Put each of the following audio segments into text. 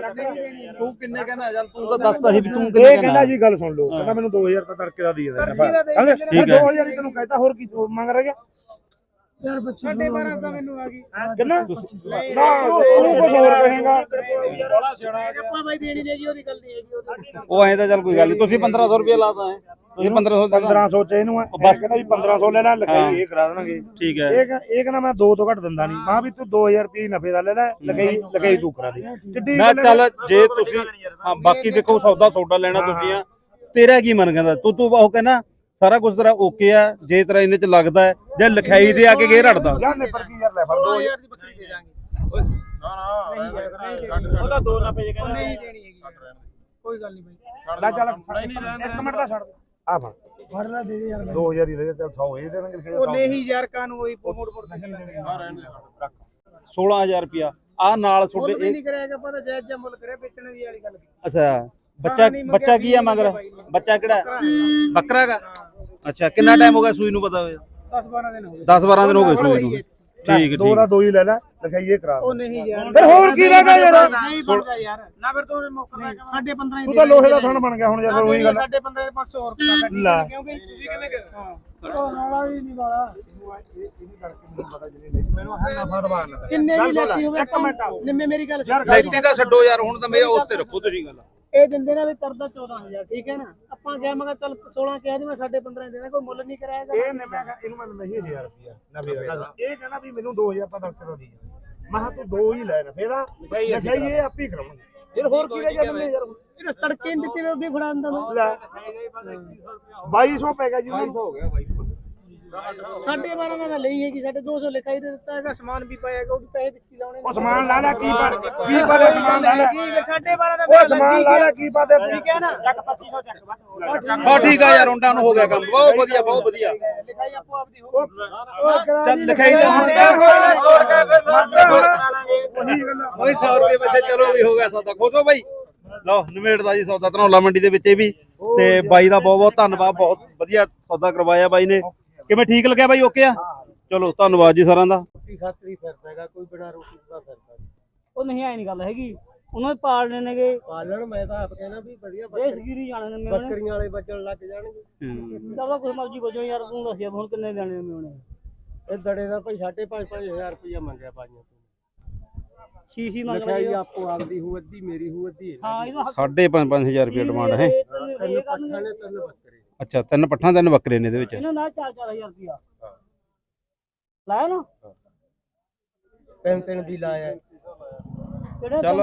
ਤੂੰ ਕਿੰਨੇ ਕਹਿੰਦਾ ਚੱਲ ਤੂੰ ਤਾਂ ਦੱਸਦਾ ਸੀ ਵੀ ਤੂੰ ਕਿੰਨੇ ਇਹ ਕਹਿੰਦਾ। ਜੀ ਗੱਲ ਸੁਣ ਲਓ। ਕਹਿੰਦਾ ਮੈਨੂੰ 2000 ਤਾਂ ਤੜਕੇ ਦਾ ਦੇ ਦੇਣਾ ਠੀਕ ਹੈ। 2000 ਹੀ ਤੈਨੂੰ ਕਹਿੰਦਾ ਹੋਰ ਕੀ ਮੰਗ ਰਿਹਾ ਯਾਰ ਬੱਚੀ ਸਾਡੇ 12 ਤਾਂ ਮੈਨੂੰ ਆ ਗਈ। ਕਿੰਨਾ? ਨਾ ਤੂੰ ਕੁਝ ਹੋਰ ਕਹੇਗਾ? ਆਪਾਂ ਬਾਈ ਦੇਣੀ ਨੇ ਜੀ ਉਹਦੀ ਗੱਲ ਨਹੀਂ ਹੈਗੀ ਉਹਦੀ ਉਹ ਐਂ ਤਾਂ ਚੱਲ ਕੋਈ ਗੱਲ ਨਹੀਂ ਤੁਸੀਂ 1500 ਰੁਪਏ ਲਾਤਾ ਹੈ ਤੁਸੀਂ 1500 ਦੇ 1500 ਚ ਇਹਨੂੰ ਆ ਬਸ। ਕਹਿੰਦਾ ਵੀ 1500 ਲੈ ਲੈ ਲਗਾਈ ਇਹ ਕਰਾ ਦੇਣਗੇ। ਠੀਕ ਹੈ। ਇਹ ਕਹਿ- ਇਹ ਕਹਿੰਦਾ ਮੈਂ 2 ਤੋਂ ਘੱਟ ਦਿੰਦਾ ਨਹੀਂ ਮਾਂ ਵੀ ਤੂੰ 2000 ਰੁਪਏ ਨਫੇ ਦਾ ਲੈ ਲੈ ਲਗਾਈ ਲਗਾਈ ਤੂੰ ਕਰਾ ਦੇ। ਕਿੱਡੀ ਮੈਂ ਗੱਲ ਚੱਲ ਜੇ ਤੁਸੀਂ ਹਾਂ ਬਾਕੀ ਦੇਖੋ ਸੌਦਾ ਸੌਦਾ ਲੈਣਾ ਤੁਸੀਂ ਆ। ਤੇਰਾ ਕੀ ਮਨ ਕਹਿੰਦਾ? ਤੂੰ ਤੂੰ ਉਹ ਕਹਿੰਦਾ ਸਾਰਾ ਕੁਝ ਤੇਰਾ ਓਕੇ ਆ ਜੇ ਤੇਰਾ ਇਹਨੇ ਚ ਲੱਗਦਾ ਹੈ ਜੇ ਲਿਖਾਈ ਦੇ ਆ ਕੇ ਗੇ ਰੜਦਾ ਜਾਨੇ ਪਰ ਕੀ ਯਾਰ ਲੈ ਫੜ 2000 ਦੀ ਬੱਕਰੀ ਦੇ ਦਾਂਗੇ। ਉਹਦਾ 2 ਰੁਪਏ ਜੇ ਕਹਿੰਦਾ ਨਹੀਂ ਦੇਣੀ ਹੈਗੀ। ਕੋਈ ਗੱਲ ਨਹੀਂ ਬਾਈ। ਲੈ ਚੱਲ ਇੱਕ ਮਿੰਟ ਦਾ ਛੱਡ ਦੇ। ਆ ਫੜ। ਫੜ ਲੈ ਦੇ ਦੇ ਯਾਰ 2000 ਹੀ ਲੈ ਜਾ ਚੱਲ 100 ਇਹ ਦੇਣਗੇ ਫਿਰ ਉਹ 100 ਨਹੀਂ ਯਾਰ ਕਾਨੂੰ ਉਹੀ ਮੋੜ ਮੋੜ ਕੇ ਚੱਲਦਾ 16000 ਰੁਪਿਆ ਆ ਨਾਲ ਤੁਹਾਡੇ ਇਹ- ਨਹੀਂ ਕਰਿਆਗਾ ਪਤਾ ਜਾਇਜ਼ ਜਿਹਾ ਮੁੱਲ ਕਰਿਆ ਵੇਚਣ ਦੀ ਵਾਲੀ ਗੱਲ ਅੱਛਾ ਬੱਚਾ ਬੱਚਾ ਕੀ ਆ ਮਗਰ। ਬੱਚਾ ਕਿਹੜਾ। ਬੱਕਰਾ ਹੈਗਾ? ਅੱਛਾ ਕਿੰਨਾ ਟਾਈਮ ਹੋ ਗਿਆ ਸੂਈ ਨੂੰ ਪਤਾ ਹੋਇਆ? 10 12 ਦਿਨ ਹੋ ਗਏ। 10 12 ਦਿਨ ਹੋ ਗਏ ਸੂਈ ਨੂੰ। ਠੀਕ ਦੋ ਦਾ ਦੋ ਹੀ ਲੈ ਲੈ ਲਗਾਈਏ ਕਰਾ ਉਹ ਨਹੀਂ ਯਾਰ। ਫਿਰ ਹੋਰ ਕੀ ਰਹਿ ਗਿਆ ਯਾਰ? ਨਹੀਂ ਬਣਦਾ ਯਾਰ। ਨਾ ਫਿਰ ਤੂੰ ਮੁੱਕ ਰਿਹਾ ਸਾਡੇ 15 ਹੀ ਤੂੰ ਤਾਂ ਲੋਹੇ ਦਾ ਥਣ ਬਣ ਗਿਆ ਹੁਣ ਯਾਰ ਫਿਰ ਉਹੀ ਗੱਲ। ਸਾਡੇ 15 ਦੇ 500 ਹੋਰ ਕਿੰਨਾ ਕੱਟ ਲੈ। ਕਿਉਂਕਿ ਤੁਸੀਂ ਕਿੰਨੇ ਹਾਂ। ਉਹ ਨਾਲਾ ਵੀ ਨਹੀਂ ਵਾਲਾ। ਮੈਨੂੰ ਹੈ ਨਫਾ ਦਵਾਨ ਕਿੰਨੇ ਦੀ ਲੈਤੀ ਹੋਵੇ ਇੱਕ ਮਿੰਟ ਆਓ। ਨਿੰਮੇ ਮੇਰੀ ਗੱਲ। ਯਾਰ ਲੈਤੀ ਦਾ ਛੱਡੋ ਯਾਰ ਹੁਣ ਤਾਂ ਮੇਰਾ ਉਸ ਤੇ ਰੱਖੋ ਤੁਸੀਂ ਗੱਲ। ਇਹ ਦਿੰਦੇ ਨੇ ਵੀ ਕਰਦਾ 14000 ਠੀਕ ਹੈ ਨਾ? ਆਪਾਂ ਕਿਹਾ ਮੈਂ ਕਿਹਾ ਚੱਲ 16 ਕਿਹਾ ਜੀ ਮੈਂ ਸਾਡੇ 15 ਹੀ ਦੇਣਾ ਕੋਈ ਮੁੱਲ ਨਹੀਂ ਕਰਾਏਗਾ ਇਹ ਨੇ ਮੈਂ ਕਿਹਾ ਇਹਨੂੰ ਮੈਂ ਨਹੀਂ 1000 ਰੁਪਿਆ ਨਵੇਂ ਦਾ ਇਹ ਕਹਿੰਦਾ ਵੀ ਮੈਨੂੰ 2000 ਤਾਂ ਦਰਕੇ ਦਾ ਦੀ ਮੈਂ ਕਿਹਾ ਤੂੰ ਦੋ ਹੀ ਲੈ ਨਾ ਫੇਰਾ ਲਗਾਈਏ ਆਪੇ ਕਰਾਵਾਂਗੇ। ਫਿਰ ਹੋਰ ਕੀ ਰਹਿ ਗਿਆ ਮੈਨੂੰ ਯਾਰ ਇਹ ਤੜਕੇ ਨਹੀਂ ਦਿੱਤੇ ਮੈਂ ਉਹਦੀ ਫੜਾ ਦਿੰਦਾ ਮੈਂ। ਲੈ। 2200 ਪੈ ਗਿਆ ਜੀ 2200 ਹੋ ਗਿਆ 2200 ਸਾਡੇ 12 ਦਾ ਮੈਂ ਲਈ ਹੈਗੀ ਸਾਡੇ 200 ਲਿਖਾਈ ਦੇ ਦਿੱਤਾ ਹੈਗਾ ਸਮਾਨ ਵੀ ਪਾਏਗਾ ਉਹ ਵੀ ਪੈਸੇ ਹੀ ਲਾਉਣੇ ਉਹ ਸਮਾਨ ਲਾ ਲੈ ਕੀ ਪਾ ਕੀ ਪਾ ਦੇ ਸਮਾਨ ਲਾ ਲੈ? ਕੀ ਫਿਰ ਸਾਡੇ 12 ਦਾ ਉਹ ਸਮਾਨ ਲਾ ਲੈ ਕੀ ਪਾ ਦੇ? ਠੀਕ ਹੈ ਨਾ? ਚੱਕ 2500 ਚੱਕ ਬਸ। ਹਾਂ। ਠੀਕ ਆ ਯਾਰ ਹੁਣ ਡਨ ਹੋ ਗਿਆ ਕੰਮ। ਬਹੁਤ ਵਧੀਆ ਬਹੁਤ ਵਧੀਆ। ਲਿਖਾਈ ਆਪੋ ਆਪਦੀ ਹੋ। ਚੱਲ ਲਿਖਾਈ ਦਾ ਹੁਣ ਉਹੀ ਗੱਲ ਆ। ਕੋਈ 100 ਰੁਪਏ ਵਿੱਚ ਚਲੋ ਵੀ ਹੋ ਗਿਆ ਸੌਦਾ। ਖੋਸੋ ਬਾਈ? ਲਓ ਨਿਮੇੜਦਾ ਜੀ ਸੌਦਾ। ਧਨੌਲਾ ਮੰਡੀ ਦੇ ਵਿੱਚ ਇਹ ਵੀ। ਤੇ ਬਾਈ ਦਾ ਬਹੁਤ ਬਹੁਤ ਧੰਨਵਾਦ ਬਹੁਤ ਵਧੀਆ ਸੌਦਾ ਕਰਵਾਇਆ ਬਾਈ ਨੇ। ਕਿਵੇਂ ਠੀਕ ਲੱਗਿਆ ਬਾਈ? ਓਕੇ ਆ? ਚਲੋ ਧੰਨਵਾਦ ਜੀ ਸਾਰਿਆਂ ਦਾ। ਰੋਟੀ ਖਾਤਰੀ ਫਿਰਦਾ ਹੈਗਾ ਕੋਈ ਬਿਨਾ ਰੋਟੀ ਦਾ ਫਿਰਦਾ ਉਹ ਨਹੀਂ ਆਈ ਨਹੀਂ ਗੱਲ ਹੈਗੀ। ਉਹਨਾਂ ਦੇ ਪਾਲਣੇ ਨੇਗੇ। ਪਾਲਣ ਮੈਂ ਤਾਂ ਆਪ ਕਹਿਣਾ ਵੀ ਵਧੀਆ ਦੇਸ਼ਗੀਰੀ ਜਾਣੇ ਨੇ ਮੇਵਣੇ ਬੱਕਰੀਆਂ ਵਾਲੇ ਬੱਜਣ ਲੱਗ ਜਾਣਗੇ। ਚਲੋ ਕੁਝ ਮਰਜ਼ੀ ਬਜੋ ਯਾਰ ਤੂੰ ਦੱਸਿਆ ਹੁਣ ਕਿੰਨੇ ਦੇਣੇ ਨੇ ਮੇਵਣੇ ਇਹ ਦੜੇ ਦਾ ਭਾਈ 5.5 5000 ਰੁਪਇਆ ਮੰਗਿਆ ਪਾਈਆਂ ਤੂੰ। ਛੀ ਛੀ ਮੰਗ ਲਈ ਆਪੋ ਆਪਦੀ ਹੂ ਅੱਧੀ ਮੇਰੀ ਹੂ ਅੱਧੀ। ਹਾਂ ਇਹਦਾ ਹੱਕ ਸਾਢੇ ਪੰਜ ਪੰਜ ਹਜ਼ਾਰ ਰੁਪਏ ਡਿਮਾਂਡ ਹੈ। ਤਿੰਨ ਪੱਠਾਂ ਨੇ ਤਿੰਨ ਬੱਕਰੇ ਅੱਛਾ ਤਿੰਨ ਪੱਠਾਂ ਤਿੰਨ ਬੱਕਰੇ ਨੇ ਇਹਦੇ ਵਿੱਚ? ਇਹਨਾਂ ਨਾਲ 4-4000 ਰੁਪਇਆ। ਲਾਇਆ ਨਾ? ਤਿੰਨ ਤਿੰਨ ਦੀ ਲਾਇਆ। ਕਿਹੜੇ ਚੱਲ।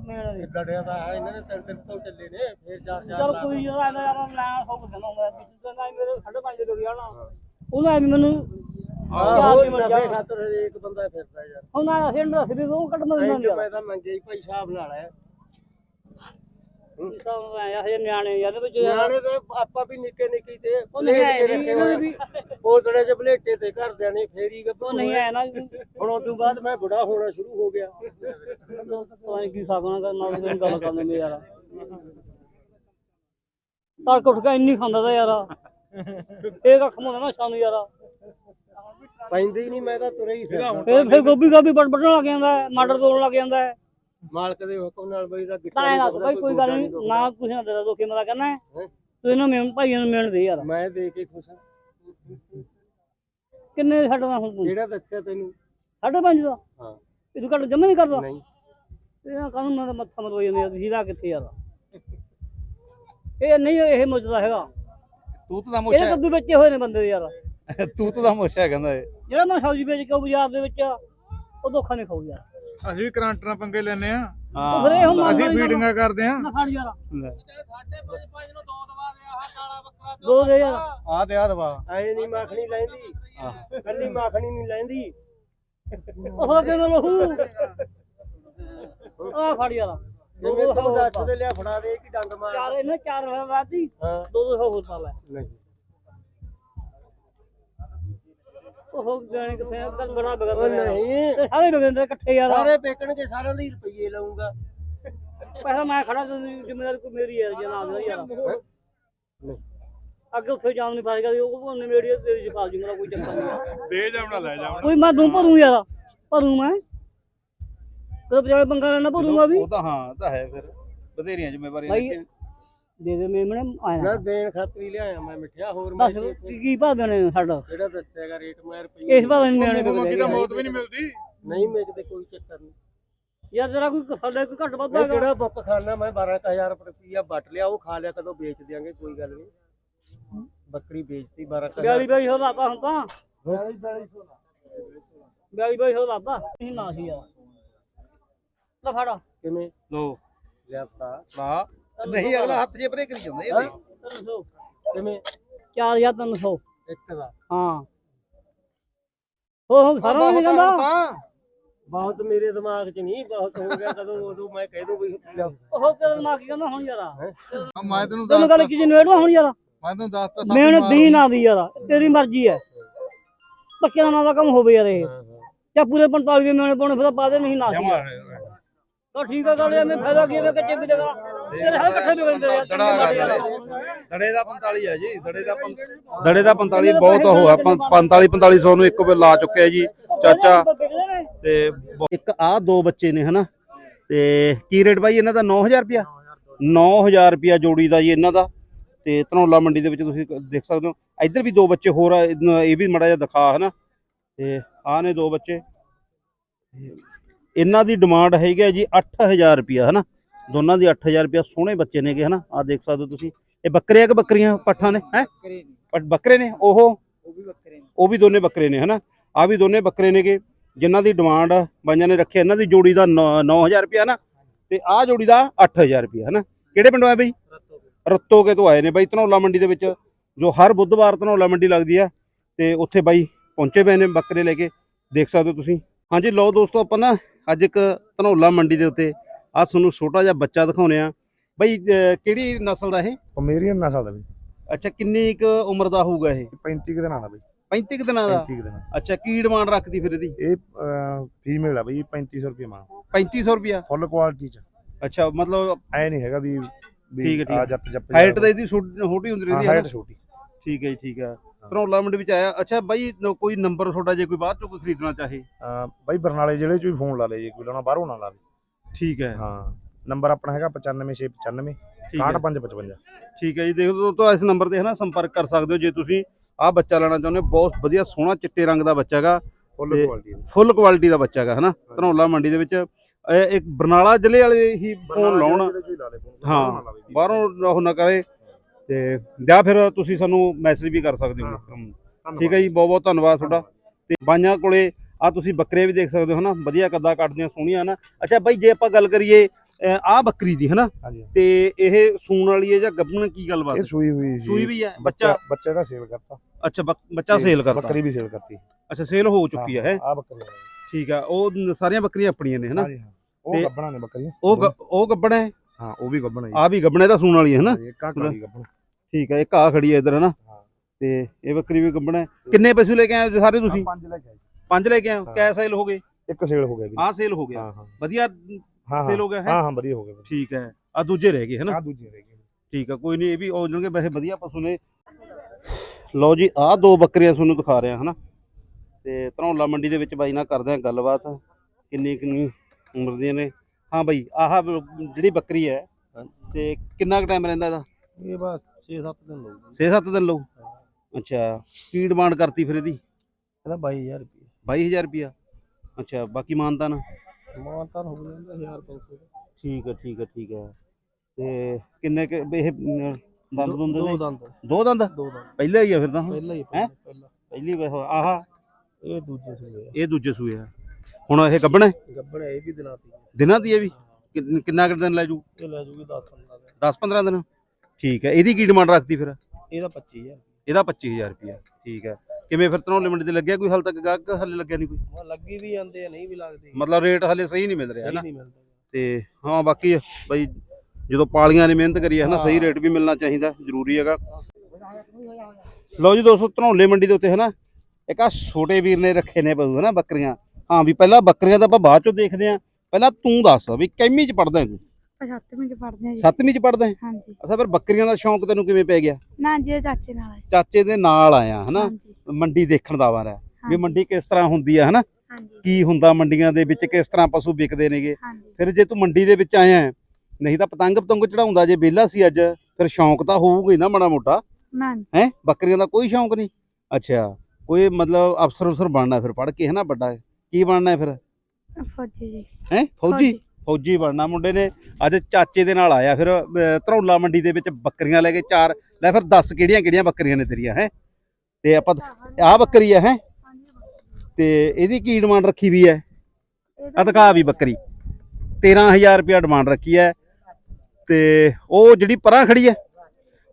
ਮੇਲੇ ਦੇ ਡੜਿਆ ਦਾ ਹੈ ਇਹਨਾਂ ਨੇ ਤਿੰਨ ਤਿੰਨ ਤੋਂ ਚੱਲੇ ਨੇ ਫੇਰ ਚਾਰ ਚਾਰ ਚਲ ਕੋਈ ਯਾਰ ਆਂਦਾ ਯਾਰ ਮੈਂ ਹੋ ਕੁਛ ਨਾ ਹੁੰਦਾ ਵਿੱਚ ਤਾਂ ਨਾ ਮੇਰੇ 5.5 ਦੇ ਡੋਰੀ ਆਣਾ ਉਹਨਾਂ ਐਵੇਂ ਮੈਨੂੰ ਆਹੋ ਨਫੇ ਖਾਤਰ ਇੱਕ ਬੰਦਾ ਫਿਰਦਾ ਯਾਰ। ਹੁਣ ਆ ਸਿੰਡ ਰਸ ਵੀ ਉਹ ਕੱਢ ਮੈਂ ਦਿੰਦਾ ਮੈਂ ਤਾਂ ਮੰਗੇ ਹੀ ਭਾਈ ਸਾਹਿਬ ਨਾਲ ਹੈ। ਸਭ ਆਇਆ ਨਿਆਣੇ ਯਾਰ ਵਿੱਚ ਨਿਆਣੇ ਤੇ ਆਪਾਂ ਵੀ ਨਿੱਕੇ ਨਿੱਕੇ ਤੇ ਪਲੇਟ ਰੱਖੇ ਹੋਏ ਤੇ ਘਰਦਿਆਂ ਨੇ ਫੇਰੀ ਗੱਪ ਉਹ ਨਹੀਂ ਆਇਆ ਨਾ ਹੁਣ ਉਸ ਤੋਂ ਬਾਅਦ ਮੈਂ ਬੁੜਾ ਹੋਣਾ ਸ਼ੁਰੂ ਹੋ ਗਿਆ। ਪਤਾ ਨਹੀਂ ਕੀ ਸਾਗਣਾ ਦਾ ਨਾਲ ਦੀ ਗੱਲ ਕਰਦੇ ਨੇ ਯਾਰ। ਤਾਂ ਉੱਠ ਕੇ ਇੰਨੀ ਖਾਂਦਾ ਤਾ ਯਾਰ। ਇਹ ਕੱਖ ਮੁੰਦਾ ਨਾ ਸਾਨੂੰ ਯਾਰ। ਪੈਂਦੀ ਨਹੀਂ ਮੈਂ ਤਾਂ ਤੁਰੇ ਹੀ ਫਿਰ ਫਿਰ ਗੋਭੀ ਗੋਭੀ ਬੜ ਬੜਨ ਲੱਗ ਜਾਂਦਾ ਮਟਰ ਤੋੜਨ ਲੱਗ ਜਾਂਦਾ ਮਾਲਕ ਦੇ ਹੁਕਮ ਨਾਲ ਬਈ ਦਾ ਗਿੱਟਾ ਤਾਂ ਨਾ ਭਾਈ ਕੋਈ ਗੱਲ ਨਹੀਂ ਨਾ ਕੁਛ ਨਾ ਦੇਦਾ ਦੋਖੇ ਮਦਾ ਕਰਨਾ ਹੈ। ਤੂੰ ਇਹਨਾਂ ਮੇਨ ਭਾਈਆਂ ਨੂੰ ਮਿਲਣ ਦੇ ਯਾਰ। ਮੈਂ ਦੇ ਕੇ ਖੁਸ਼ ਕਿੰਨੇ ਛੱਡਦਾ ਹੁਣ ਤੂੰ? ਜਿਹੜਾ ਦੱਸਿਆ ਤੈਨੂੰ। ਸਾਢੇ ਪੰਜ ਦਾ ਹਾਂ। ਇਹ ਤੂੰ ਘੱਟ ਜਮਾ ਨਹੀਂ ਕਰਦਾ? ਨਹੀਂ। ਇਹ ਕਾਹਨੂੰ ਮੇਰਾ ਮੱਥਾ ਮਰਵਾਈ ਜਾਂਦੇ ਆ ਹੀਰਾ ਕਿੱਥੇ ਯਾਰ? ਇਹ ਨਹੀਂ ਇਹ ਮੁੱਜਦਾ ਹੈਗਾ। ਤੂਤ ਦਾ ਇਹ ਮੋਸ਼ਾ ਕੱਦੂ ਬੱਚੇ ਹੋਏ ਨੇ ਬੰਦੇ ਦੇ ਯਾਰ। ਤੂਤ ਦਾ ਮੋਸ਼ਾ ਕਹਿੰਦਾ ਇਹ। ਜਿਹੜਾ ਮੈਂ ਸਬਜ਼ੀ ਵੇਚ ਕੇ ਆਊ ਬਾਜ਼ਾਰ ਦੇ ਵਿੱਚ ਉਹ ਧੋਖਾ ਨਹੀਂ ਖਾਊ ਯਾਰ। ਅਸੀਂ ਵੀ ਕਰੰਟ ਨਾਲ ਪੰਗੇ ਲੈਨੇ ਆ ਫਿਰ ਇਹ ਅਸੀਂ ਫੀਡਿੰਗਾਂ ਕਰਦੇ ਆ ਨਾ ਫੜ ਯਾਰ। ਲੈ। ਦੋ ਦੇ ਯਾਰ। ਆ ਤੇ ਆ ਦਵਾ। ਐ ਨਹੀਂ ਮੱਖਣੀ ਲੈਂਦੀ। ਕੱਲੀ ਮੱਖਣੀ ਨਹੀਂ ਲੈਂਦੀ। ਉਹ ਕਿਵੇਂ ਲਹੂ ਆ ਫੜ ਯਾਰ। ਜਿਵੇਂ ਤੂੰ ਦੱਸ ਦੇ ਲਿਆ ਫੜਾ ਦੇ ਕਿ ਡੰਗ ਮਾਰ। ਚਾਰ ਇਹਨੇ ਚਾਰ ਹੋਇਆ ਵਾਦੀ ਹਾਂ। ਦੋ ਦੋ ਹੋਰ ਪਾ ਲੈ। ਨਹੀਂ। ਉਹ ਜਾਣੇ ਕਿੱਥੇ ਆ ਤਾਂ ਬੜਾ ਬਗਦਾ ਨਹੀਂ। ਸਾਰੇ ਬਗਦੇ ਇਕੱਠੇ ਯਾਰ। ਸਾਰੇ ਪੇਕਣਗੇ ਸਾਰਿਆਂ ਦੇ ਰੁਪਏ ਲਾਉਂਗਾ ਪੈਸਾ ਮੈਂ ਖੜਾ ਤੇ ਜ਼ਿੰਮੇਵਾਰੀ ਕੋਈ ਮੇਰੀ ਹੈ ਜਨਾ ਦਾ ਯਾਰ। ਅੱਗੇ ਉੱਥੇ ਜਾਮ ਨਹੀਂ ਫਸੇਗਾ ਉਹ ਉਹਨੇ ਮੇਰੀ ਤੇਰੀ ਚ ਫਸ ਜੂਗਾ ਕੋਈ ਚੱਕਰ ਨਹੀਂ। ਦੇ ਜਾਵਣਾ ਲੈ ਜਾਵਣਾ ਕੋਈ ਮੈਂ ਦੂੰ ਭਰੂ ਯਾਰ ਭਰੂ ਮੈਂ। ਕਦੇ ਬਜਾਏ ਪੰਗਾ ਲੈਣਾ ਭਰੂਗਾ ਵੀ? ਉਹ ਤਾਂ ਹਾਂ ਉਹ ਤਾਂ ਹੈ ਫਿਰ। ਬਥੇਰੀਆਂ ਜ਼ਿੰਮੇਵਾਰੀਆਂ ਨੇ ਦੇ ਦੇ ਮੇਮਣੇ ਆਇਆ ਨਾ ਦੇਣ ਖਾਤਰ ਹੀ ਲਿਆਇਆ ਮੈਂ ਮਿੱਠਿਆ ਹੋਰ ਦੱਸ ਕੀ ਕੀ ਭਾਅ ਦੇਣੇ ਸਾਡਾ? ਜਿਹੜਾ ਦੱਸਿਆਗਾ ਰੇਟ ਮੈਂ ਰੁਪਏ ਇਸ ਭਾਅ ਨਹੀਂ ਮੇਮਣੇ ਮੰਗੀ ਤਾਂ ਕਰਦੇ ਮੌਤ ਵੀ ਨਹੀਂ ਮਿਲਦੀ। ਨਹੀਂ ਮੇਕਦੇ ਕੋਈ ਚੱਕਰ ਨਹੀਂ। ਯਾਰ ਤੇਰਾ ਕੋਈ ਸਾਡੇ ਕੋਈ ਘੱਟ ਵੱਧ ਮੈਂ ਹੈਗਾ। ਜਿਹੜਾ ਬੁੱਕ ਖਾਣਾ ਮੈਂ 12000 ਰੁਪਈਆ ਵੱਟ ਲਿਆ ਉਹ ਖਾ ਲਿਆ ਕਦੋਂ ਵੇਚ ਦਿਆਂਗੇ ਕੋਈ ਗੱਲ ਨਹੀਂ। ਬੱਕਰੀ ਵੇਚਤੀ 12000 ਬਿਆਲੀ ਬਾਈ ਹੋ ਲਾਤਾ ਹੁਣ ਤਾਂ। ਬਿਆਲੀ ਬਾਈ ਹੋ ਲਾਤਾ। ਨਹੀਂ ਨਾ ਸੀ ਯਾਰ। ਲੈ ਫੜਾ। ਕਿਵੇਂ? ਲੋ ਲਿਆਤਾ। ਲਾ। ਨਹੀਂ ਅਗਲਾ ਹੱਥ ਜੇ ਪਰੇ ਕਰੀ ਜਾਂਦਾ ਇਹ ਦੇਖ। 300 ਕਿਵੇਂ? 4300 ਇੱਕ ਦਾ। ਹਾਂ। ਹੋ ਹੋ ਸਾਰਾ ਨਹੀਂ ਜਾਂਦਾ ਬਹੁਤ ਮੇਰੇ ਦਿਮਾਗ 'ਚ ਨਹੀਂ ਬਹੁਤ ਹੋ ਗਿਆ ਕਦੋਂ ਉਦੋਂ ਮੈਂ ਕਹਿ ਦੂੰ ਵੀ। ਉਹ ਤੇਰਾ ਦਿਮਾਗ ਕੀ ਕਹਿੰਦਾ ਹੁਣ ਯਾਰ? ਆ ਮੈਂ ਤੈਨੂੰ ਤੈਨੂੰ ਗੱਲ ਕੀ ਜਨਰੇਟ ਹੁਣ ਯਾਰ? ਮੈਂ ਤੈਨੂੰ ਦੱਸਤਾ ਸੱਤ ਮਿਹਨਤ ਮਾਰ- ਦੀ ਨਾ ਦੀ ਯਾਰ ਤੇਰੀ ਮਰਜ਼ੀ ਹੈ ਪੱਕੇ ਨਾਲ ਦਾ ਕੰਮ ਹੋਵੇ ਯਾਰ ਇਹ। ਜਾਂ ਪੂਰੇ 45 ਦੇ ਮਿਹਣੇ ਪਾਉਣੇ ਫਿਰ ਪਾ ਦੇ ਨਹੀਂ ਨਾ ਤਾਂ ਠੀਕ ਹੈ ਗੱਲ ਐਵੇਂ ਫਾਇਦਾ ਕੀ ਹੈ ਕੱਚੇ ਵੀ ਜਗਾ ਤੇਰੇ ਇਕੱਠੇ ਯਾਰ ਦੜਾ ਦਾ। 45 ਹੈ ਜੀ ਦੜੇ ਦਾ ਦੜੇ ਦਾ 45 ਬਹੁਤ ਉਹ ਆ 45 4500 ਨੂੰ ਇੱਕ ਵੇ ਲਾ ਚੁੱਕਿਆ ਜੀ ਚਾਚਾ। ਤੇ ਇੱਕ ਆ ਦੋ ਬੱਚੇ ਨੇ ਹਨਾ। ਤੇ ਕੀ ਰੇਟ ਬਾਈ ਇਹਨਾਂ ਦਾ? 9000 ਰੁਪਿਆ 9000 ਰੁਪਿਆ ਜੋੜੀ ਦਾ ਜੀ ਇਹਨਾਂ ਦਾ। ਤੇ ਧਨੌਲਾ ਮੰਡੀ ਦੇ ਵਿੱਚ ਤੁਸੀਂ ਦੇਖ ਸਕਦੇ ਹੋ। ਇੱਧਰ ਵੀ ਦੋ ਬੱਚੇ ਹੋਰ ਆ ਇਹ ਵੀ ਮੜਾ ਜਿਹਾ ਦਿਖਾ ਹਨਾ। ਤੇ ਆ ਨੇ ਦੋ ਬੱਚੇ। ਇਹਨਾਂ ਦੀ ਡਿਮਾਂਡ ਹੈਗੀ ਹੈ ਜੀ 8000 ਰੁਪਿਆ ਹਨਾ। ਦੋਨਾਂ ਦੀ 8000 ਰੁਪਿਆ ਸੋਹਣੇ ਬੱਚੇ ਨੇਗੇ ਹਨਾ? ਆ ਦੇਖ ਸਕਦੇ ਹੋ ਤੁਸੀਂ। ਇਹ ਬੱਕਰੇ ਆ ਕਿ ਬੱਕਰੀਆਂ ਪੱਠਾਂ ਨੇ ਹੈ? ਬੱਕਰੇ ਨੇ। ਉਹ? ਉਹ ਵੀ ਬੱਕਰੇ ਨੇ। ਉਹ ਵੀ ਦੋਨੇ ਬੱਕਰੇ ਨੇ ਹਨਾ? ਆ ਵੀ ਦੋਨੇ ਬੱਕਰੇ ਨੇਗੇ ਜਿਨ੍ਹਾਂ ਦੀ ਡਿਮਾਂਡ ਬਾਈਆਂ ਨੇ ਰੱਖਿਆ ਇਹਨਾਂ ਦੀ ਜੋੜੀ ਦਾ 9000 ਰੁਪਿਆ ਨਾ ਤੇ ਆਹ ਜੋੜੀ ਦਾ 8000 ਰੁਪਿਆ ਹਨਾ? ਕਿਹੜੇ ਪਿੰਡੋਂ ਆਏ ਬਈ? ਰੱਤੋਕੇ ਤੋਂ ਆਏ ਨੇ ਬਾਈ ਧਨੌਲਾ ਮੰਡੀ ਦੇ ਵਿੱਚ ਜੋ ਹਰ ਬੁੱਧਵਾਰ ਧਨੌਲਾ ਮੰਡੀ ਲੱਗਦੀ ਆ। ਤੇ ਉੱਥੇ ਬਾਈ ਪਹੁੰਚੇ ਪਏ ਨੇ ਬੱਕਰੇ ਲੈ ਕੇ। ਦੇਖ ਸਕਦੇ ਹੋ ਤੁਸੀਂ। ਹਾਂਜੀ ਲਓ ਦੋਸਤੋ ਆਪਾਂ ਨਾ ਅੱਜ ਇੱਕ ਧਨੌਲਾ ਮੰਡੀ ਦੇ ਉੱਤੇ ਆ ਤੁਹਾਨੂੰ ਛੋਟਾ ਜਿਹਾ ਬੱਚਾ ਦਿਖਾਉਨੇ ਆ ਬਈ ਅਹ ਕਿਹੜੀ ਨਸਲ ਦਾ ਇਹ? ਪਮੇਰੀਅਨ ਨਸਲ ਦਾ ਬਈ। ਅੱਛਾ ਕਿੰਨੀ ਕੁ ਉਮਰ ਦਾ ਹੋਊਗਾ ਇਹ? 35 ਕੁ ਦਿਨਾਂ ਦਾ ਬਈ। 35 ਕੁ ਦਿਨਾਂ ਦਾ? 35 ਕੁ ਦਿਨਾਂ ਅੱਛਾ ਕੀ ਡਿਮਾਂਡ ਰੱਖਦੀ ਫਿਰ ਇਹਦੀ? ਇਹ ਫੀਮੇਲ ਆ ਬਈ 3500 ਰੁਪਏ ਮਾਂ 3500 ਰੁਪਿਆ ਫੁੱਲ ਕੁਆਲਿਟੀ ਚ। ਅੱਛਾ ਮਤਲਬ ਐ ਨਹੀਂ ਹੈਗਾ ਵੀ ਠੀਕ ਹੈ, ਠੀਕ ਆ ਹੈ। ਜੱਪ ਜੱਪ ਹਾਈਟ ਤਾਂ ਇਹਦੀ ਛੋਟੀ ਛੋਟੀ ਹੁੰਦੀ ਰਹਿੰਦੀ ਹੈ ਹਾਈਟ ਨਾ? ਛੋਟੀ। ਠੀਕ ਹੈ ਜੀ ਠੀਕ ਹੈ। ਧਨੌਲਾ ਮੰਡੀ ਵਿੱਚ ਆਇਆ। ਅੱਛਾ ਬਾਈ ਨ- ਕੋਈ ਨੰਬਰ ਤੁਹਾਡਾ ਜੇ ਕੋਈ ਬਾਅਦ ਚੋਂ ਕੋਈ ਖਰੀਦਣਾ ਚਾਹੇ? ਅਹ ਬਾਈ ਬਰਨਾਲੇ ਜ਼ਿਲ੍ਹੇ ਚ ਵੀ ਫੋਨ ਲਾ ਲੇ ਜੇ ਕੋਈ ਲਾਉਣਾ ਬਾਹਰੋਂ ਨਾ ਲਾਵੇ। ਠੀਕ ਹੈ। ਹਾਂ ਨੰਬਰ ਆਪਣਾ ਹੈਗਾ 95695 ਠੀਕ ਹੈ। 6555 ਠੀਕ ਹੈ ਜੀ ਦੇਖ ਲਓ ਤਾਂ ਇਸ ਨੰਬਰ ਤੇ ਹੈ ਨਾ ਸੰਪਰਕ ਕਰ ਸਕਦੇ ਹੋ ਜੇ ਤੁਸੀਂ। ਆਹ ਬੱਚਾ ਲੈਣਾ ਚਾਹੁੰਦੇ ਹੋ ਬਹੁਤ ਵਧੀਆ ਸੋਹਣਾ ਚਿੱਟੇ ਰੰਗ ਦਾ ਬੱਚਾ ਹੈਗਾ। ਫੁੱਲ ਕੁਆਲਿਟੀ ਫੁੱਲ ਕੁਆਲਿਟੀ ਦਾ ਬੱਚਾ ਹੈਗਾ ਹਨਾ ਧਨੌਲਾ ਮੰਡੀ ਦੇ ਵਿੱਚ। ਇਹ ਇੱਕ ਬਰਨਾਲਾ ਜ਼ਿਲ੍ਹੇ ਵਾਲੇ ਹੀ ਫੋਨ ਲਾਉਣ। ਹਾਂ, ਬਾਹਰੋਂ ਉਹ ਨਾ ਕਰੇ। ਤੇ ਜਾਂ ਫਿਰ ਤੁਸੀਂ ਸਾਨੂੰ ਮੈਸੇਜ ਵੀ ਕਰ ਸਕਦੇ ਹੋ। ਠੀਕ ਹੈ ਜੀ ਬਹੁਤ ਬਹੁਤ ਧੰਨਵਾਦ ਤੁਹਾਡਾ। ਤੇ ਬਾਈਆਂ ਕੋਲੇ ਆ ਤੁਸੀਂ ਬੱਕਰੇ ਵੀ ਦੇਖ ਸਕਦੇ ਹੋ ਹਨਾ ਵਧੀਆ ਕੱਦਾ ਕੱਟਦੀਆਂ ਸੋਹਣੀਆਂ ਹਨਾ। ਅੱਛਾ ਬਾਈ ਜੇ ਆਪਾਂ ਗੱਲ ਕਰੀਏ ਆ ਬੱਕਰੀ ਦੀ ਹਨਾ ਤੇ ਇਹ ਸੂਣ ਵਾਲੀ ਹੈ ਜਾਂ ਗੱਭਣ ਕੀ ਗੱਲਬਾਤ ਇਹ ਹੈ? ਸੂਈ ਹੋਈ ਸੀ ਸੂਈ ਵੀ ਹੈ ਬੱਚਾ ਬੱਚਾ ਦਾ ਸੇਲ ਕਰਤਾ। ਅੱਛਾ ਬੱਚਾ ਸੇਲ ਕਰਤਾ। ਬੱਕਰੀ ਵੀ ਸੇਲ ਕਰਤੀ। ਅੱਛਾ ਸੇਲ ਹੋ ਚੁੱਕੀ ਹੈ ਹੈਂ? ਆ ਬੱਕਰੀ ਆ। ਠੀਕ ਆ ਉਹ ਸਾਰੀਆਂ ਬੱਕਰੀਆਂ ਆਪਣੀਆਂ ਨੇ ਹਨਾ? ਹਾਂ। ਉਹ ਗੱਬਣਾ ਨੇ ਬੱਕਰੀਆਂ। ਉਹ ਉਹ ਗੱਬਣ ਹੈ? ਹਾਂ ਉਹ ਵੀ ਗੱਬਣਾ ਜੀ। ਆ ਵੀ ਗੱਬਣ ਹੈ ਤਾਂ ਸੂਣ ਵਾਲੀ ਹੈ ਹਨਾ? ਗੱਬਣਾ ਠੀਕ ਹੈ ਇੱਕ ਆ ਖੜੀ ਹੈ ਇੱਧਰ ਹਨਾ? ਹਾਂ। ਤੇ ਇਹ ਬੱਕਰੀ ਵੀ ਗੱਬਣ ਹੈ। ਕਿੰਨੇ ਪਸ਼ੂ ਲੈ ਕੇ ਆਏ ਹੋ ਸਾਰੇ ਤੁਸੀਂ? ਪੰਜ ਲੈ ਕੇ ਆਏ ਪੰਜ ਲੈ ਕੇ ਆਏ ਹੋ? ਹਾਂ। ਕੈ ਸੇਲ ਹੋ ਗਏ? ਇੱਕ ਸੇਲ ਹੋ ਗਿਆ ਵੀ ਆਹ ਸੇਲ ਹੋ ਗਿਆ। ਹਾਂ ਹਾਂ। ਵਧੀਆ ਹਾਂ ਸੇਲ ਹੋ ਗਿਆ ਹੈ? ਹਾਂ ਹਾਂ ਵਧੀਆ ਹੋ ਗਿਆ ਠੀਕ ਹੈ। ਆ ਦੂਜੇ ਰਹਿ ਗਏ ਹਨਾ ਆ ਦੂਜੀ ਰਹਿ ਗਈ ਠੀਕ ਆ ਕੋਈ ਨਹੀਂ ਇਹ ਵੀ ਹੋ ਜਾਣਗੇ। ਵੈਸੇ ਵਧੀਆ ਪਸ਼ੂ ਨੇ ਲਓ ਜੀ ਆਹ ਦੋ ਬੱਕਰੀਆਂ ਤੁਹਾਨੂੰ ਦਿਖਾ ਰਿਹਾ ਹਨਾ ਤੇ ਧਨੌਲਾ ਮੰਡੀ ਦੇ ਵਿੱਚ ਬਾਈ ਨਾਲ ਕਰਦੇ ਆ ਗੱਲਬਾਤ। ਕਿੰਨੀ ਕਿੰਨੀ ਉਮਰ ਦੀਆਂ ਨੇ। ਹਾਂ ਬਾਈ ਆਹ ਜਿਹੜੀ ਬੱਕਰੀ ਹੈ ਤੇ ਕਿੰਨਾ ਕੁ ਟਾਈਮ ਰਹਿੰਦਾ ਇਹਦਾ? ਇਹ ਬਸ 6-7 ਦਿਨ ਲਊ। 6-7 ਦਿਨ ਲਊ? ਅੱਛਾ ਕੀ ਡਿਮਾਂਡ ਕਰਤੀ ਫਿਰ ਇਹਦੀ? ਇਹਦਾ 22000 ਰੁਪਏ। 22000 ਰੁਪਿਆ ਅੱਛਾ ਬਾਕੀ ਮਾਨਤਾ ਨਾ ਮਾਨਤਾਨ ਹੋ ਜਾਂਦਾ 1500 ਠੀਕ ਹੈ ਠੀਕ ਹੈ ਠੀਕ ਹੈ। ਤੇ ਕਿੰਨੇ ਕੁ ਇਹ ਅਮ, ਦੰਦ ਦੁੰਦ ਦੋ ਦੇ ਦੰਦ। ਦੋ ਦੰਦ? ਦੋ ਦੰਦ। ਪਹਿਲਾ ਹੀ ਆ ਫਿਰ ਤਾਂ। ਪਹਿਲਾਂ ਹੀ ਹੈਂ? ਪਹਿਲਾਂ। ਪਹਿਲੀ ਵੇ ਆਹ। ਇਹ ਦੂਜੇ ਸੂਏ ਇਹ ਦੂਜੇ ਸੂਏ ਆ। ਹੁਣ ਇਹ ਗੱਬਣਾ? ਗੱਬੜ ਇਹ ਵੀ ਦਿਲਾਤੀ ਦਿਨਾਂ ਦੀ ਇਹ ਵੀ? ਕਿੰਨ- ਕਿੰਨਾ ਕੁ ਦਿਨ ਲੈ ਜੂ? ਇਹ ਲੈ ਜੂਗੀ 10 15 ਦਿਨ। 10 15 ਦਿਨ। ਠੀਕ ਹੈ ਇਹਦੀ ਕੀ ਡਿਮਾਂਡ ਰੱਖਦੀ ਫਿਰ? ਇਹਦਾ 25000 ਇਹਦਾ 25000 ਰੁਪਿਆ ਠੀਕ ਹੈ। ਕਿਵੇਂ ਫਿਰ ਧਨੌਲੇ ਮੰਡੀ ਤੇ ਲੱਗਿਆ ਕੋਈ? ਹਾਲ ਤੱਕ ਗਾਹਕ ਹਲੇ ਲੱਗਿਆ ਨਹੀਂ ਕੋਈ? ਉਹ ਲੱਗੀ ਵੀ ਜਾਂਦੇ ਆ ਨਹੀਂ ਵੀ ਲੱਗਦੇ। ਮਤਲਬ ਰੇਟ ਹਲੇ ਸਹੀ ਨਹੀਂ ਮਿਲ ਰਿਹਾ ਹੈ ਸਹੀ ਨਾ? ਨਹੀਂ ਮਿਲਦਾ। ਤੇ ਹਾਂ ਬਾਕੀ ਬਈ ਜਦੋਂ ਪਾਲੀਆਂ ਨੇ ਮਿਹਨਤ ਕਰੀ ਹੈ ਨਾ ਸਹੀ ਰੇਟ ਵੀ ਮਿਲਣਾ ਚਾਹੀਦਾ ਜ਼ਰੂਰੀ ਹੈਗਾ। ਲਓ ਜੀ ਦੋਸਤੋ ਧਨੌਲੇ ਮੰਡੀ ਦੇ ਉੱਤੇ ਹਨਾ ਇੱਕ ਆ ਛੋਟੇ ਵੀਰ ਨੇ ਰੱਖੇ ਨੇ ਪਸ਼ੂ ਹਨਾ ਬੱਕਰੀਆਂ। ਹਾਂ ਵੀ ਪਹਿਲਾਂ ਬੱਕਰੀਆਂ ਤਾਂ ਆਪਾਂ ਬਾਅਦ ਚੋਂ ਦੇਖਦੇ ਆਂ। ਪਹਿਲਾਂ ਤੂੰ ਦੱਸ ਵੀ ਕਿੰਮੀ ਚ ਪੜਦਾ ਤੂੰ? ਸੱਤਵੀਂ ਚ ਪੜਦੇ ਆ ਜੀ। ਸੱਤਵੀਂ ਚ ਪੜਦਾ ਹਾਂਜੀ। ਅੱਛਾ ਫਿਰ ਬੱਕਰੀਆਂ ਦਾ ਸ਼ੌਂਕ ਤੈਨੂੰ ਕਿਵੇਂ ਪੈ ਗਿਆ? ਨਾ ਜੀ ਚਾਚੇ ਨਾਲ ਹੈ ਚਾਚੇ ਦੇ ਨਾਲ ਆਇਆ ਹਨਾ? ਮੰਡੀ ਦੇਖਣ ਦਾ ਵਾਰਾ ਵੀ। ਮੰਡੀ ਕਿਸ ਤਰ੍ਹਾਂ ਹੁੰਦੀ ਆ ਹਨਾ? ਕੀ ਹੁੰਦਾ ਮੰਡੀਆਂ ਦੇ ਵਿੱਚ ਕਿਸ ਤਰ੍ਹਾਂ ਪਸ਼ੂ ਵਿਕਦੇ ਨੇਗੇ? ਫਿਰ ਜੇ ਤੂੰ ਮੰਡੀ ਦੇ ਵਿੱਚ ਆਇਆ ਨਹੀਂ ਤਾਂ ਪਤੰਗ ਪਤੰਗ ਚੜਾਉਂਦਾ ਜੇ ਵਿਹਲਾ ਸੀ ਅੱਜ ਫਿਰ ਸ਼ੌਂਕ ਤਾਂ ਹੋਊਗਾ ਹੀ ਨਾ ਮਾੜਾ ਮੋਟਾ। ਹੈ? ਬੱਕਰੀਆਂ ਦਾ ਕੋਈ ਸ਼ੌਂਕ ਨਹੀਂ। ਅੱਛਾ ਕੋਈ ਮਤਲਬ ਅਫਸਰ ਅਫਸਰ ਬਣਨਾ ਫਿਰ ਪੜ੍ਹ ਕੇ ਹੈ ਨਾ ਵੱਡਾ। ਕੀ ਬਣਨਾ ਫਿਰ? ਫੌਜੀ ਜੀ। ਹੈ? ਫੌਜੀ? ਫੌਜੀ। ਬਣਨਾ। ਮੁੰਡੇ ਨੇ ਅੱਜ ਚਾਚੇ ਦੇ ਨਾਲ ਆਇਆ ਫਿਰ ਧਰੌਲਾ ਮੰਡੀ ਦੇ ਵਿੱਚ ਬੱਕਰੀਆਂ ਲੈ ਕੇ ਚਾਰ ਲੈ ਫਿਰ ਦੱਸ ਕਿਹੜੀਆਂ ਕਿਹੜੀਆਂ ਬੱਕਰੀਆਂ ਨੇ ਤੇਰੀਆਂ ਹੈ? ਤੇ ਆਪਾਂ ਆਹ ਬੱਕਰੀ ਹੈ? ਹੈ ਤੇ ਇਹਦੀ ਕੀ ਡਿਮਾਂਡ ਰੱਖੀ ਵੀ ਹੈ? ਅਧਕਾ ਵੀ ਬੱਕਰੀ। 13000 ਰੁਪਇਆ ਡਿਮਾਂਡ ਰੱਖੀ ਹੈ। ਤੇ ਉਹ ਜਿਹੜੀ ਪਰਾਂ ਖੜੀ ਹੈ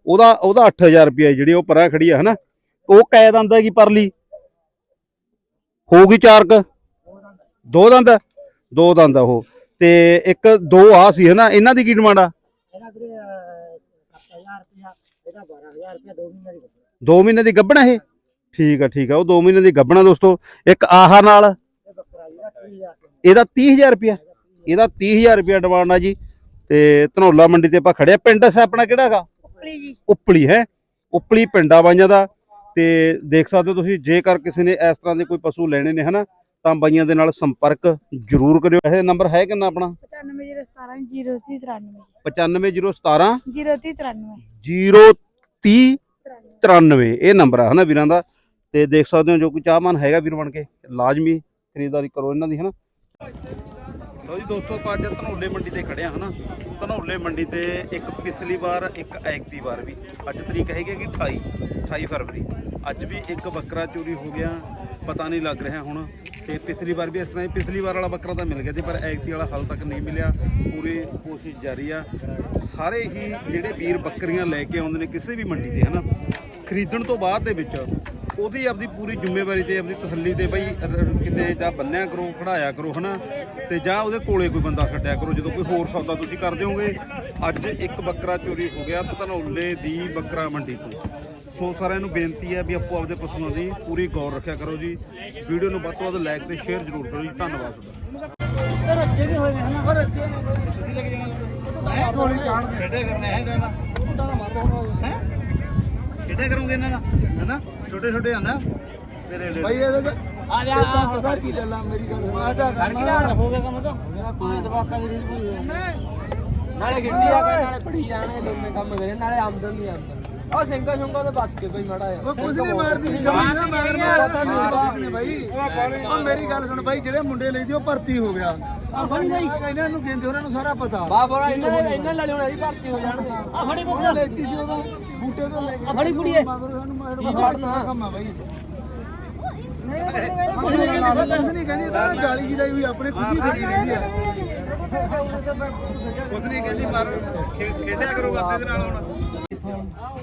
ਉਹਦਾ ਉਹਦਾ 8000 ਰੁਪਇਆ ਜਿਹੜੀ ਉਹ ਪਰਾਂ ਖੜੀ ਹੈ ਹਨਾ? ਉਹ ਕੈ ਦੰਦ ਹੈਗੀ ਪਰਲੀ। ਹੋਊਗੀ ਚਾਰ ਕ। ਦੋ ਦੰਦ। ਦੋ ਦੰਦ ਆ ਉਹ। ਤੇ ਇੱਕ ਦੋ ਆ ਸੀ ਹਨਾ? ਇਹਨਾਂ ਦੀ ਕੀ ਡਿਮਾਂਡ ਆ? ਇਹਦਾ ਵੀਰੇ 7000 ਰੁਪਇਆ ਇਹਦਾ 12000 ਰੁਪਇਆ ਦੋ ਮਹੀਨੇ ਦੀ ਦੋ ਮਹੀਨੇ ਦੀ ਗੱਭਣਾ ਇਹ? ਠੀਕ ਆ ਠੀਕ ਆ। ਉਹ ਦੋ ਮਹੀਨੇ ਦੀ ਗੱਭਣਾ ਦੋਸਤੋ। ਇੱਕ ਆਹਾ ਨਾਲ। ਇਹ ਬੱਕਰਾ ਜਿਹੜਾ 30000 ਇਹਦਾ 30000 ਰੁਪਇਆ ਇਹਦਾ 30000 ਰੁਪਇਆ ਡਿਮਾਂਡ ਆ ਜੀ। ਤੇ ਧਨੌਲਾ ਮੰਡੀ ਤੇ ਆਪਾਂ ਖੜਿਆ ਪਿੰਡ ਸ ਆਪਣਾ ਕਿਹੜਾ ਹੈਗਾ? ਉਪਲੀ ਜੀ। ਉਪਲੀ ਹੈ? ਉਪਲੀ ਪਿੰਡਾ ਬਾਈਆਂ ਦਾ। ਤੇ ਦੇਖ ਸਕਦੇ ਹੋ ਤੁਸੀਂ ਜੇਕਰ ਕਿਸੇ ਨੇ ਇਸ ਤਰ੍ਹਾਂ ਦੇ ਕੋਈ ਪਸ਼ੂ ਲੈਣੇ ਨੇ ਹਨਾ ਤਾਂ ਬਾਈਆਂ ਦੇ ਨਾਲ ਸੰਪਰਕ ਜ਼ਰੂਰ ਕਰਿਓ। ਇਹ ਨੰਬਰ ਹੈ ਕਿੰਨਾ ਆਪਣਾ? 95017 0393 95017 0393 03093 ਇਹ ਨੰਬਰ ਆ, ਹਨਾ ਵੀਰਾਂ ਦਾ? ਤੇ ਦੇਖ ਸਕਦੇ ਹੋ ਜੋ ਕੋਈ ਚਾਹਮਾਨ ਹੈਗਾ ਵੀਰ ਬਣ ਕੇ, ਲਾਜ਼ਮੀ ਖਰੀਦਦਾਰੀ ਕਰੋ ਇਹਨਾਂ ਦੀ, ਹਨਾ? ਲੋ ਜੀ ਦੋਸਤੋ, ਆਪਾਂ ਅੱਜ ਧਨੌਲੇ ਮੰਡੀ ਤੇ ਖੜਿਆ ਹਨਾ? ਧਨੌਲੇ ਮੰਡੀ ਤੇ ਇੱਕ ਪਿਛਲੀ ਵਾਰ, ਇੱਕ ਐਗਤੀ ਵਾਰ ਵੀ, ਅੱਜ ਤਰੀਕ ਹੈਗੀ ਕਿ 28 28 ਫਰਵਰੀ। ਅੱਜ ਵੀ ਇੱਕ ਬੱਕਰਾ ਚੋਰੀ ਹੋ ਗਿਆ, ਪਤਾ ਨਹੀਂ ਲੱਗ ਰਿਹਾ ਹੁਣ। ਤੇ ਪਿਛਲੀ ਵਾਰ ਵੀ ਇਸ ਤਰ੍ਹਾਂ ਹੀ, ਪਿਛਲੀ ਵਾਰ ਵਾਲਾ ਬੱਕਰਾ ਤਾਂ ਮਿਲ ਗਿਆ ਸੀ, ਪਰ ਐਕਤੀ ਵਾਲਾ ਹਾਲ ਤੱਕ ਨਹੀਂ ਮਿਲਿਆ। ਪੂਰੀ ਕੋਸ਼ਿਸ਼ ਜਾਰੀ ਆ। ਸਾਰੇ ਹੀ ਜਿਹੜੇ ਵੀਰ ਬੱਕਰੀਆਂ ਲੈ ਕੇ ਆਉਂਦੇ ਨੇ, ਕਿਸੇ ਵੀ ਮੰਡੀ ਤੇ, ਹਨਾ? ਖਰੀਦਣ ਤੋਂ ਬਾਅਦ ਦੇ ਵਿੱਚ ਉਹਦੀ ਆਪਦੀ ਪੂਰੀ ਜ਼ਿੰਮੇਵਾਰੀ ਤੇ ਆਪਦੀ ਤਸੱਲੀ ਤੇ ਬਈ ਕਿਤੇ ਜਾਂ ਬੰਨਿਆ ਕਰੋ ਖੜਾਇਆ ਕਰੋ ਹਨਾ? ਤੇ ਜਾਂ ਉਹਦੇ ਕੋਲੇ ਕੋਈ ਬੰਦਾ ਛੱਡਿਆ ਕਰੋ ਜਦੋਂ ਕੋਈ ਹੋਰ ਸੌਦਾ ਤੁਸੀਂ ਕਰਦੇ ਹੋਗੇ। ਅੱਜ ਇੱਕ ਬੱਕਰਾ ਚੋਰੀ ਹੋ ਗਿਆ ਧਨੌਲੇ ਦੀ ਬੱਕਰਾ ਮੰਡੀ ਤੋਂ। ਸੋ ਸਾਰਿਆਂ ਨੂੰ ਬੇਨਤੀ ਹੈ ਵੀ ਆਪੋ ਆਪਦੇ ਪਸ਼ੂਆਂ ਦੀ ਪੂਰੀ ਗੌਰ ਰੱਖਿਆ ਕਰੋ ਜੀ। ਵੀਡੀਓ ਨੂੰ ਵੱਧ ਤੋਂ ਵੱਧ ਲਾਈਕ ਤੇ ਸ਼ੇਅਰ ਜ਼ਰੂਰ ਕਰੋ ਜੀ। ਧੰਨਵਾਦ ਤੁਹਾਡਾ। ਇਹ ਰੱਜੇ ਵੀ ਹੋਏ ਨੇ ਹਨਾ? ਕਿੱਡੇ ਕਰੋਗੇ ਇਹਨਾਂ ਦਾ? ਹਨਾ? ਛੋਟੇ ਛੋਟੇ ਹਨਾ ਤੇਰੇ ਭਾਈ ਇਹਦੇ ਚ ਆ ਜਾ ਆ ਪਤਾ ਕੀ ਗੱਲ ਆ ਮੇਰੀ ਗੱਲ ਸੁਣ ਆ ਜਾ ਹੋ ਗਿਆ ਕੰਮ ਤਾਂ? ਪੰਜ ਦਵਾਕਾਂ ਦੀ ਰੀਲ ਨਾਲੇ ਗਿੱਟੀ ਆ ਕੇ ਨਾਲੇ ਪੜੀ ਜਾਣੇ ਲੋਮੇ ਕੰਮ ਕਰੇ ਨਾਲੇ ਆਮਦਨ ਨਹੀਂ ਆਮਦਨ ਉਹ ਸਿੰਘਾ ਸ਼ੁੰਗਾ ਤੇ ਬਚ ਕੇ ਕੋਈ ਮਾੜਾ ਆ ਉਹ ਕੁਝ ਨਹੀਂ ਮਾਰਦੀ ਸੀ ਜਮਾਂ ਨਾ ਮਾਰ ਮਾਰ ਮਾਰ ਨੇ ਭਾਈ ਉਹ ਮੇਰੀ ਗੱਲ ਸੁਣ ਭਾਈ ਜਿਹੜੇ ਮੁੰਡੇ ਲਈ ਦੀ ਉਹ ਭਰਤੀ ਹੋ ਗਿਆ। ਇਹਨਾਂ ਨੂੰ ਕਹਿੰਦੇ ਉਹਨਾਂ ਨੂੰ ਸਾਰਾ ਪਤਾ। ਬਾ ਬੜਾ ਇਹਨਾਂ ਨੇ ਇਹਨਾਂ ਨਾਲੇ ਹੁਣ ਭਰਤੀ ਹੋ ਜਾਣਗੇ। ਆ ਫੜੀ ਉਹਨੇ ਲੈਤੀ ਸੀ ਉਦੋਂ। ਬੂਟੇ ਤੋਂ ਲੈ ਕੇ ਆ ਫੜੀ ਕੁੜੀਏ। ਮਗਰ ਸਾਨੂੰ ਮਾਰ ਫੜਨਾ? ਕੰਮ ਆ ਭਾਈ ਕੁਝ ਨਹੀਂ ਕਹਿੰਦੀ ਕੁਝ ਨਹੀਂ ਕਹਿੰਦੀ ਤਾਂ ਜਾਲੀ ਜੀ ਲਾਈ ਹੋਈ ਆਪਣੇ ਖੁਦ ਹੀ ਫੜੀ ਰਹਿੰਦੀ ਆ। ਕੁਝ ਨਹੀਂ ਕਹਿੰਦੀ ਪਰ ਖੇ- ਖੇਡਿਆ ਕਰੋ ਬਸ ਇਹਦੇ ਨਾਲ ਹੁਣ।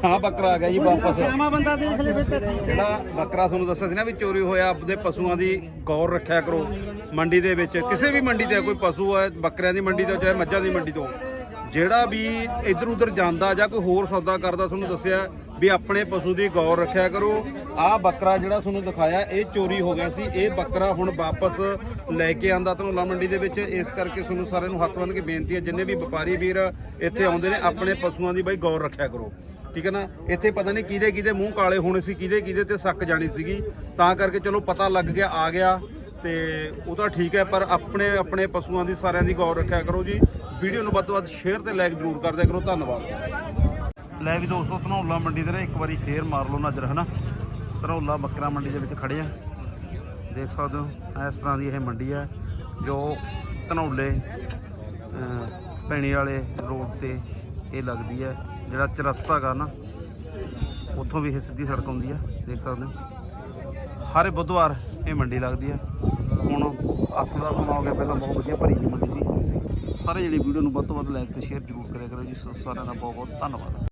ਹਾਂ ਬੱਕਰਾ ਆ ਗਿਆ ਜੀ ਵਾਪਸ। ਆਮਾ ਬੰਦਾ ਦੇਖ ਲੈ ਫਿਰ ਜਿਹੜਾ ਬੱਕਰਾ ਤੁਹਾਨੂੰ ਦੱਸਿਆ ਸੀ ਨਾ ਵੀ ਚੋਰੀ ਹੋਇਆ ਆਪਦੇ ਪਸ਼ੂਆਂ ਦੀ ਗੌਰ ਰੱਖਿਆ ਕਰੋ। ਮੰਡੀ ਦੇ ਵਿੱਚ ਕਿਸੇ ਵੀ ਮੰਡੀ ਤੇ ਕੋਈ ਪਸ਼ੂ ਹੈ ਬੱਕਰਿਆਂ ਦੀ ਮੰਡੀ ਤੋਂ ਚਾਹੇ ਮੱਝਾਂ ਦੀ ਮੰਡੀ ਤੋਂ। ਜਿਹੜਾ ਵੀ ਇੱਧਰ ਉੱਧਰ ਜਾਂਦਾ ਜਾਂ ਕੋਈ ਹੋਰ ਸੌਦਾ ਕਰਦਾ, ਤੁਹਾਨੂੰ ਦੱਸਿਆ ਵੀ ਆਪਣੇ ਪਸ਼ੂ ਦੀ ਗੌਰ ਰੱਖਿਆ ਕਰੋ। ਆਹ ਬੱਕਰਾ ਜਿਹੜਾ ਤੁਹਾਨੂੰ ਦਿਖਾਇਆ, ਇਹ ਚੋਰੀ ਹੋ ਗਿਆ ਸੀ। ਇਹ ਬੱਕਰਾ ਹੁਣ ਵਾਪਸ ਲੈ ਕੇ ਆਂਦਾ ਧਨੌਲਾ ਮੰਡੀ ਦੇ ਵਿੱਚ। ਇਸ ਕਰਕੇ ਤੁਹਾਨੂੰ ਸਾਰਿਆਂ ਨੂੰ ਹੱਥ ਬੰਨ੍ਹ ਕੇ ਬੇਨਤੀ ਹੈ, ਜਿੰਨੇ ਵੀ ਵਪਾਰੀ ਵੀਰ ਇੱਥੇ ਆਉਂਦੇ ਨੇ, ਆਪਣੇ ਪਸ਼ੂਆਂ ਦੀ ਬਾਈ ਗੌਰ ਰੱਖਿਆ ਕਰੋ। ਠੀਕ ਹੈ ਨਾ? ਇੱਥੇ ਪਤਾ ਨਹੀਂ ਕਿਹਦੇ ਕਿਹਦੇ ਮੂੰਹ ਕਾਲੇ ਹੋਣੇ ਸੀ ਕਿਹਦੇ ਕਿਹਦੇ ਤੇ ਸੱਕ ਜਾਣੀ ਸੀਗੀ। ਤਾਂ ਕਰਕੇ ਚਲੋ ਪਤਾ ਲੱਗ ਗਿਆ, ਆ ਗਿਆ। ਤੇ ਉਹ ਤਾਂ ਠੀਕ ਹੈ, ਪਰ ਆਪਣੇ ਆਪਣੇ ਪਸ਼ੂਆਂ ਦੀ ਸਾਰਿਆਂ ਦੀ ਗੌਰ ਰੱਖਿਆ ਕਰੋ ਜੀ। ਵੀਡੀਓ ਨੂੰ ਵੱਧ ਤੋਂ ਵੱਧ ਸ਼ੇਅਰ ਤੇ ਲਾਈਕ ਜ਼ਰੂਰ ਕਰ ਦਿਆ ਕਰੋ। ਧੰਨਵਾਦ। ਲੈ ਵੀ ਦੋਸਤੋ, ਧਨੌਲਾ ਮੰਡੀ ਦੇ ਨਾ ਇੱਕ ਵਾਰੀ ਫੇਰ ਮਾਰ ਲਓ ਨਜ਼ਰ, ਹਨਾ? ਧਨੌਲਾ ਬੱਕਰਾ ਮੰਡੀ ਦੇ ਵਿੱਚ ਖੜੇ ਆ। ਦੇਖ ਸਕਦੇ ਹੋ, ਇਸ ਤਰ੍ਹਾਂ ਦੀ ਇਹ ਮੰਡੀ ਹੈ ਜੋ ਧਨੌਲੇ ਪੈਣੀ ਵਾਲੇ ਰੋਡ ਤੇ ਇਹ ਲੱਗਦੀ ਹੈ ਜਿਹੜਾ ਚਰਸਤਾ ਗਾ ਨਾ, ਉੱਥੋਂ ਵੀ ਇਹ ਸਿੱਧੀ ਸੜਕ ਆਉਂਦੀ ਹੈ ਦੇਖ ਸਕਦੇ ਹੋ। ਹਰ ਬੁੱਧਵਾਰ ਇਹ ਮੰਡੀ ਲੱਗਦੀ ਹੈ ਹੁਣ ਅੱਠ ਦਾ ਸਮਾਂ ਹੋ ਗਿਆ ਪਹਿਲਾਂ ਬਹੁਤ ਵਧੀਆ ਭਰੀ ਦੀ ਮੰਡੀ ਸੀ। ਸਾਰੇ ਜਿਹੜੇ ਵੀਡੀਓ ਨੂੰ ਵੱਧ ਤੋਂ ਵੱਧ ਲਾਈਕ ਤੇ ਸ਼ੇਅਰ ਜ਼ਰੂਰ ਕਰਿਆ ਕਰੋ ਜੀ। ਸਾਰਿਆਂ ਦਾ ਬਹੁਤ ਬਹੁਤ ਧੰਨਵਾਦ।